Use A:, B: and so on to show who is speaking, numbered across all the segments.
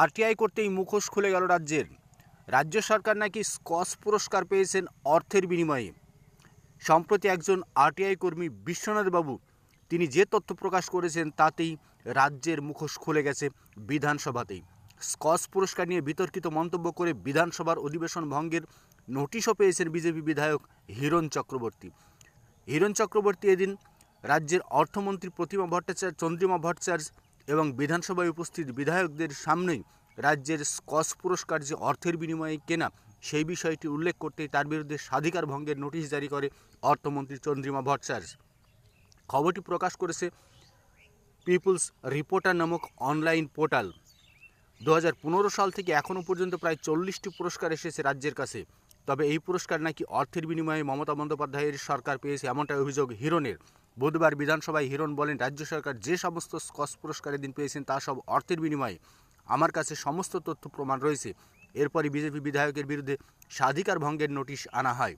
A: RTI করতেই মুখোশ খুলে গেল রাজ্যের। রাজ্য সরকার নাকি স্কচ পুরস্কার পেয়েছেন অর্থের বিনিময়ে। সম্প্রতি একজন আরটিআই কর্মী বিশ্বনাথ বাবু তিনি যে তথ্য প্রকাশ করেছেন তাতেই রাজ্যের মুখোশ খুলে গেছে বিধানসভাতেই। স্কচ পুরস্কার নিয়ে বিতর্কিত মন্তব্য করে বিধানসভার অধিবেশন ভঙ্গের নোটিশও পেয়েছেন বিজেপি বিধায়ক হিরণ চক্রবর্তী। হিরণ চক্রবর্তী এদিন রাজ্যের অর্থমন্ত্রী প্রতিমা ভট্টাচার্য, চন্দ্রিমা ভট্টাচার্য এবং বিধানসভায় উপস্থিত বিধায়কদের সামনেই রাজ্যের স্কচ পুরস্কার যে অর্থের বিনিময়ে কেনা সেই বিষয়টি উল্লেখ করতেই তার বিরুদ্ধে স্বাধিকার ভঙ্গের নোটিশ জারি করে অর্থমন্ত্রী চন্দ্রিমা ভট্টাচার্য। খবরটি প্রকাশ করেছে পিপুলস রিপোর্টার নামক অনলাইন পোর্টাল। দু হাজার পনেরো সাল থেকে এখনও পর্যন্ত প্রায় চল্লিশটি পুরস্কার এসেছে রাজ্যের কাছে। তবে এই পুরস্কার নাকি অর্থের বিনিময়ে মমতা বন্দ্যোপাধ্যায়ের সরকার পেয়েছে এমনটাই অভিযোগ হিরণের। বুধবার বিধানসভায় হিরণ বলেন, রাজ্য সরকার যে সমস্ত স্কচ পুরস্কারের দিন পেয়েছেন, তা সব অর্থের বিনিময়ে। আমার কাছে সমস্ত তথ্য প্রমাণ রয়েছে। এরপরই বিজেপি বিধায়কের বিরুদ্ধে স্বাধিকার ভঙ্গের নোটিশ আনা হয়।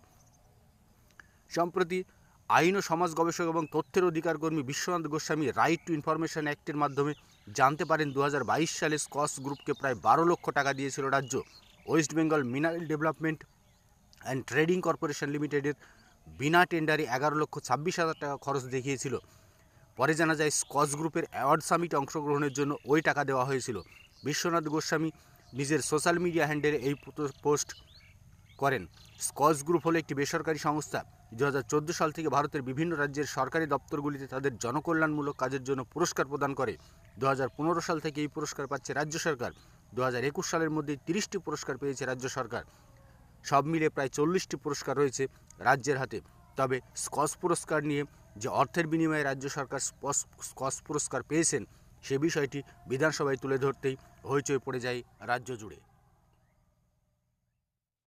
A: সম্প্রতি আইন ও সমাজ গবেষক এবং তথ্যের অধিকার কর্মী Biswanath Goswami right to information অ্যাক্টের মাধ্যমে জানতে পারেন দু হাজার বাইশ সালে স্কচ গ্রুপকে প্রায় বারো লক্ষ টাকা দিয়েছিল রাজ্য। West Bengal mineral development and trading corporation লিমিটেডের বিনা টেন্ডারে এগারো লক্ষ ছাব্বিশ হাজার টাকা খরচ দেখিয়েছিল। পরে জানা যায়, স্কচ গ্রুপের অ্যাওয়ার্ড সামিটে অংশগ্রহণের জন্য ওই টাকা দেওয়া হয়েছিল। বিশ্বনাথ গোস্বামী নিজের সোশ্যাল মিডিয়া হ্যান্ডেলে এই পোস্ট করেন। স্কচ গ্রুপ হলো একটি বেসরকারি সংস্থা। দু হাজার চোদ্দ সাল থেকে ভারতের বিভিন্ন রাজ্যের সরকারি দপ্তরগুলিতে তাদের জনকল্যাণমূলক কাজের জন্য পুরস্কার প্রদান করে। দু হাজার পনেরো সাল থেকে এই পুরস্কার পাচ্ছে রাজ্য সরকার। দু হাজার একুশ সালের মধ্যে তিরিশটি পুরস্কার পেয়েছে রাজ্য সরকার। সব মিলে প্রায় চল্লিশটি পুরস্কার রয়েছে রাজ্যের হাতে। তবে স্কচ পুরস্কার নিয়ে যে অর্থের বিনিময়ে রাজ্য সরকার স্কচ পুরস্কার পেয়েছেন, সে বিষয়টি বিধানসভায় তুলে ধরতেই হইচই পড়ে যায় রাজ্য জুড়ে।